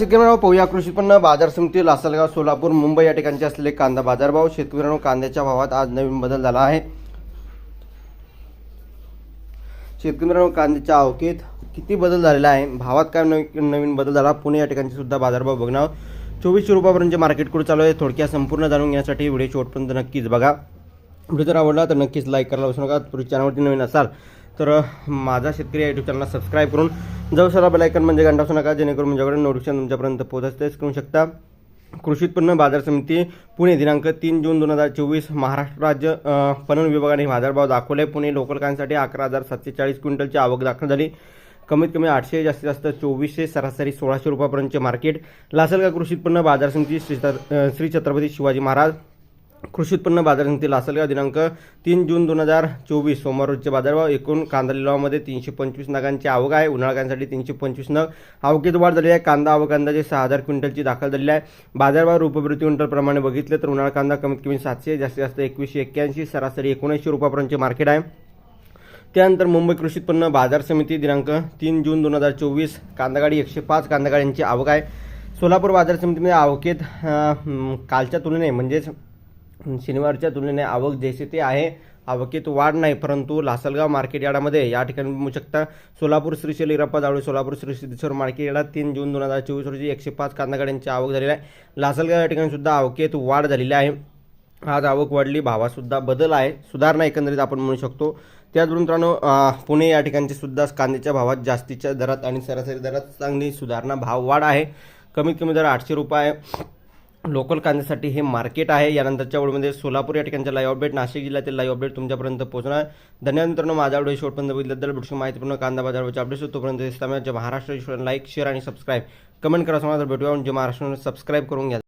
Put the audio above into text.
शेतकऱ्यांनो पाहूया कृषी उत्पन्न बाजार समिती लासलगाव सोलापूर मुंबई या ठिकाणचे असलेले कांदा बाजारभाव शेतकऱ्यांना कांद्याच्या भावात आज नवीन बदल झाला आहे. शेतकऱ्यांनो कांद्याच्या आवकेत किती बदल झालेला आहे? भावात काय नवीन बदल झाला? पुणे या ठिकाणचे सुद्धा बाजारभाव बघणार चोवीसशे रुपयापर्यंत मार्केट कुठे चालू आहे? थोडक्यात संपूर्ण जाणून घेण्यासाठी व्हिडिओ शेवटपर्यंत नक्कीच बघा. व्हिडिओ जर आवडला तर नक्कीच लाईक करायला विसरू नका. तुम्ही चॅनलवरती नवीन असाल तर माझा शेतकरी यूट्यूब चॅनलला सबस्क्राईब करून जाऊ बेलायकन म्हणजे घंटा असू नका जेणेकरून माझ्याकडे नोटिफिकेशन तुमच्यापर्यंत पोहोचत. करू शकता. कृषी उत्पन्न बाजार समिती पुणे दिनांक तीन जून दोन हजार चोवीस महाराष्ट्र राज्य पणन विभागाने बाजारभाव दाखवले. पुणे लोकलकांसाठी अकरा हजार सातशे चाळीस क्विंटलची आवक दाखल झाली. कमीत कमी आठशे जास्तीत जास्त चोवीसशे सरासरी सोळाशे रुपयापर्यंतचे मार्केट लासलगाव कृषी उत्पन्न बाजार समिती श्री श्री छत्रपती शिवाजी महाराज. कृषी उत्पन्न बाजार समिती लासलगाव दिनांक तीन जून दोन हजार चोवीस सोमवार रोजचे बाजारभाव एकूण कांदा लिलावामध्ये तीनशे पंचवीस नगांची आवक आहे. उन्हाळ्यासाठी तीनशे पंचवीस नग. आवकेत वाढ झाली आहे. कांदा आवक अंदाजे सहा हजार क्विंटलची दाखल झालेली आहे. बाजारभाव रुपये क्विंटलप्रमाणे बघितलं बघितले तर उन्हाळा कांदा कमीत कमी सातशे जास्तीत जास्त एकवीसशे एक्क्याऐंशी सरासरी एकोणऐंशी रुपयापर्यंतचे मार्केट आहे. त्यानंतर मुंबई कृषी उत्पन्न बाजार समिती दिनांक तीन जून दोन हजार चोवीस कांदागाडी एकशे पाच कांदागाड्यांची आवक आहे. सोलापूर बाजार समितीमध्ये आवकेत कालच्या तुलनेने म्हणजेच शनिवारच्या तुलनेने आवक जैसे ते आहे आवकीत वाढ नाही परंतु लासलगाव मार्केट यार्डामध्ये या ठिकाणी बघू शकता सोलापूर श्रीशैल इरप्पा जावळे सोलापूर श्री सिद्धेश्वर मार्केट यार्डात तीन जून दोन हजार चोवीस रोजी एकशे पाच कांदागाड्यांची आवक झालेली आहे. लासलगाव या ठिकाणी सुद्धा आवकेत वाढ झालेली आहे. आज आवक वाढली भावासुद्धा बदल आहे सुधारणा एकंदरीत आपण म्हणू शकतो. त्याचबरोबर मित्रांनो पुणे या ठिकाणचे सुद्धा कांद्याच्या भावात जास्तीच्या दरात आणि सरासरी दरात चांगली सुधारणा भाव वाढ आहे. कमीत कमी दर आठशे रुपये लोकल कांद्यासाठी हे मार्केट आहे. यानंतरच्या वेळमध्ये सोलापूर या ठिकाणच्या लाईव्ह अपडेट नाशिक जिल्ह्यातील लाईव्ह अपडेट तुमच्यापर्यंत पोहोचणार धन्यवाद मित्रांनो माझा व्हिडिओ शेवटपर्यंत बघितल्याबद्दल. भेटू माहितीपूर्ण कांदा बाजाराचे अपडेट्स तोपर्यंत इस्लामाच्या महाराष्ट्र. लाईक शेअर आणि सबस्क्राईब कमेंट करा समाज भेटूया. म्हणजे महाराष्ट्र. सबस्क्राईब करून घ्या.